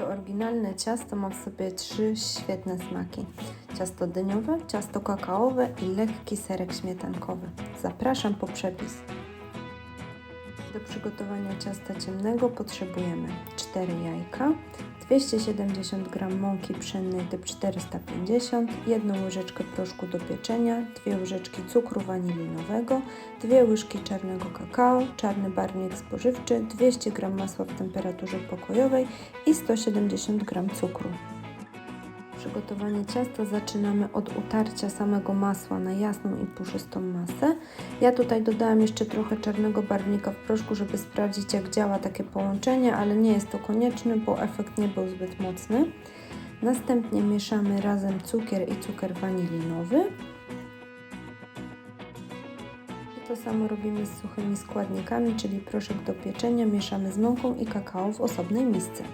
To oryginalne ciasto ma w sobie trzy świetne smaki. Ciasto dyniowe, ciasto kakaowe i lekki serek śmietankowy. Zapraszam po przepis. Do przygotowania ciasta ciemnego potrzebujemy 4 jajka, 270 g mąki pszennej typ 450, 1 łyżeczkę proszku do pieczenia, 2 łyżeczki cukru wanilinowego, 2 łyżki czarnego kakao, czarny barwnik spożywczy, 200 g masła w temperaturze pokojowej i 170 g cukru. Przygotowanie ciasta zaczynamy od utarcia samego masła na jasną i puszystą masę. Ja tutaj dodałam jeszcze trochę czarnego barwnika w proszku, żeby sprawdzić jak działa takie połączenie, ale nie jest to konieczne, bo efekt nie był zbyt mocny. Następnie mieszamy razem cukier i cukier wanilinowy. I to samo robimy z suchymi składnikami, czyli proszek do pieczenia mieszamy z mąką i kakao w osobnej misce.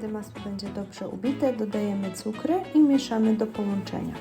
Kiedy masło będzie dobrze ubite, dodajemy cukry i mieszamy do połączenia.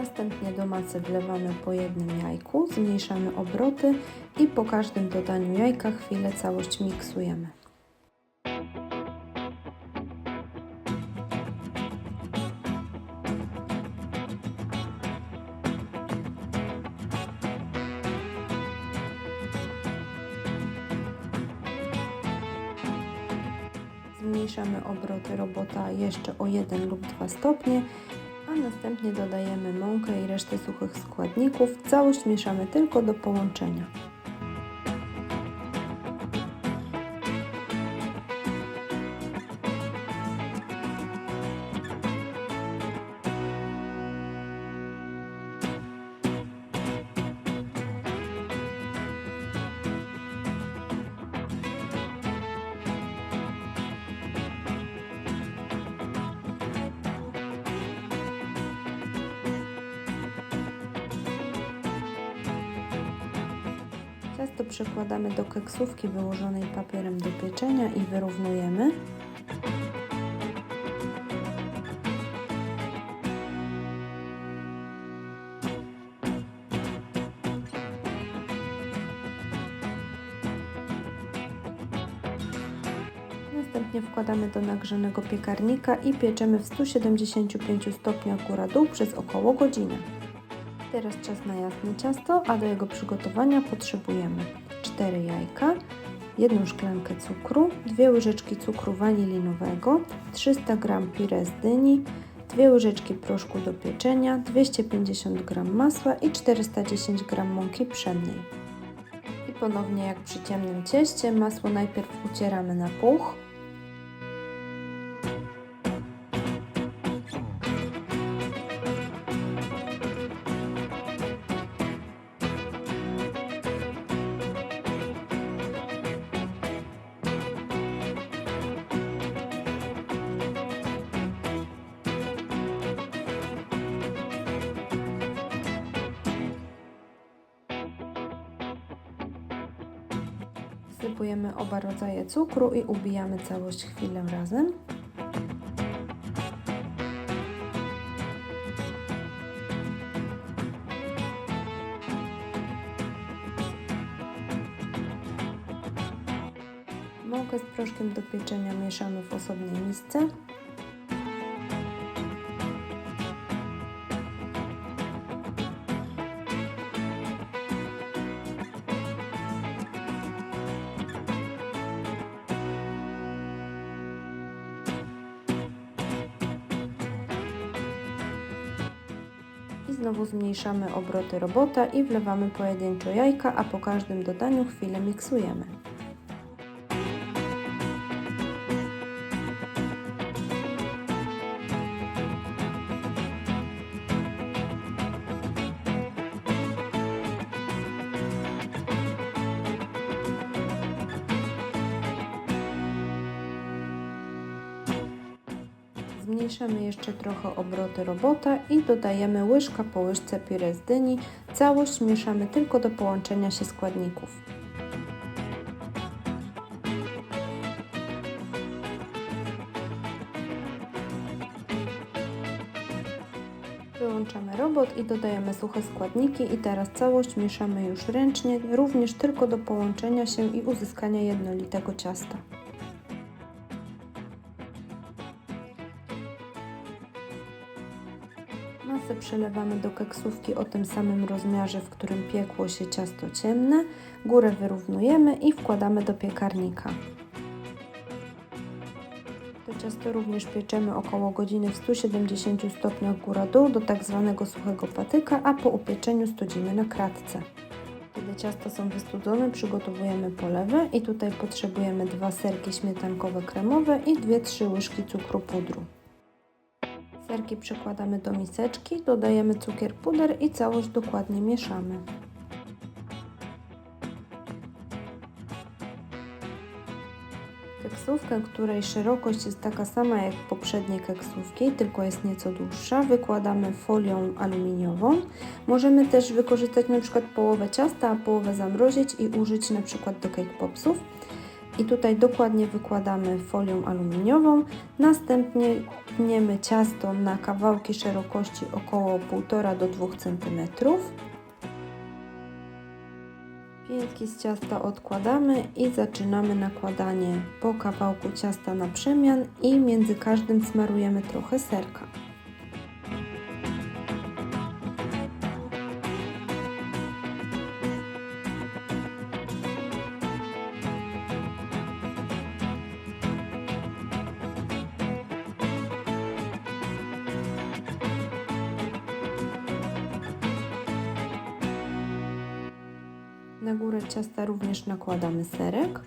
Następnie do masy wlewamy po jednym jajku, zmniejszamy obroty i po każdym dodaniu jajka chwilę całość miksujemy. Zmniejszamy obroty robota jeszcze o 1 lub 2 stopnie a następnie dodajemy mąkę i resztę suchych składników. Całość mieszamy tylko do połączenia. Ciasto przekładamy do keksówki wyłożonej papierem do pieczenia i wyrównujemy. Następnie wkładamy do nagrzanego piekarnika i pieczemy w 175 stopniach góra dół przez około godzinę. Teraz czas na jasne ciasto, a do jego przygotowania potrzebujemy 4 jajka, 1 szklankę cukru, 2 łyżeczki cukru wanilinowego, 300 g pire z dyni, 2 łyżeczki proszku do pieczenia, 250 g masła i 410 g mąki pszennej. I ponownie jak przy ciemnym cieście, masło najpierw ucieramy na puch, Wsypujemy oba rodzaje cukru i ubijamy całość chwilę razem. Mąkę z proszkiem do pieczenia mieszamy w osobnej misce. Znowu zmniejszamy obroty robota i wlewamy pojedynczo jajka, a po każdym dodaniu chwilę miksujemy. Zmniejszamy jeszcze trochę obroty robota i dodajemy łyżka po łyżce pire z dyni. Całość mieszamy tylko do połączenia się składników. Wyłączamy robot i dodajemy suche składniki i teraz całość mieszamy już ręcznie, również tylko do połączenia się i uzyskania jednolitego ciasta. Przelewamy do keksówki o tym samym rozmiarze, w którym piekło się ciasto ciemne. Górę wyrównujemy i wkładamy do piekarnika. To ciasto również pieczemy około godziny w 170 stopniach góra-dół do tak zwanego suchego patyka, a po upieczeniu studzimy na kratce. Kiedy ciasta są wystudzone, przygotowujemy polewę i tutaj potrzebujemy dwa serki śmietankowe kremowe i 2-3 łyżki cukru pudru. Serki przekładamy do miseczki, dodajemy cukier puder i całość dokładnie mieszamy. Keksówkę, której szerokość jest taka sama jak poprzednie keksówki, tylko jest nieco dłuższa, wykładamy folią aluminiową. Możemy też wykorzystać przykład połowę ciasta, a połowę zamrozić i użyć przykład do cake popsów. I tutaj dokładnie wykładamy folią aluminiową. Następnie tniemy ciasto na kawałki szerokości około 1,5 do 2 cm. Piętki z ciasta odkładamy i zaczynamy nakładanie po kawałku ciasta na przemian i między każdym smarujemy trochę serka. Na górę ciasta również nakładamy serek,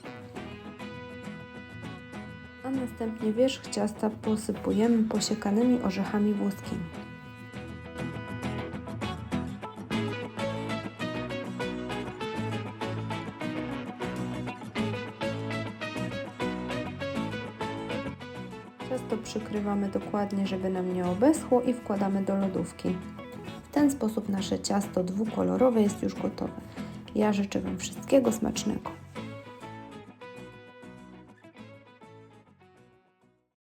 a następnie wierzch ciasta posypujemy posiekanymi orzechami włoskimi. Ciasto przykrywamy dokładnie, żeby nam nie obeschło i wkładamy do lodówki. W ten sposób nasze ciasto dwukolorowe jest już gotowe. Ja życzę Wam wszystkiego smacznego.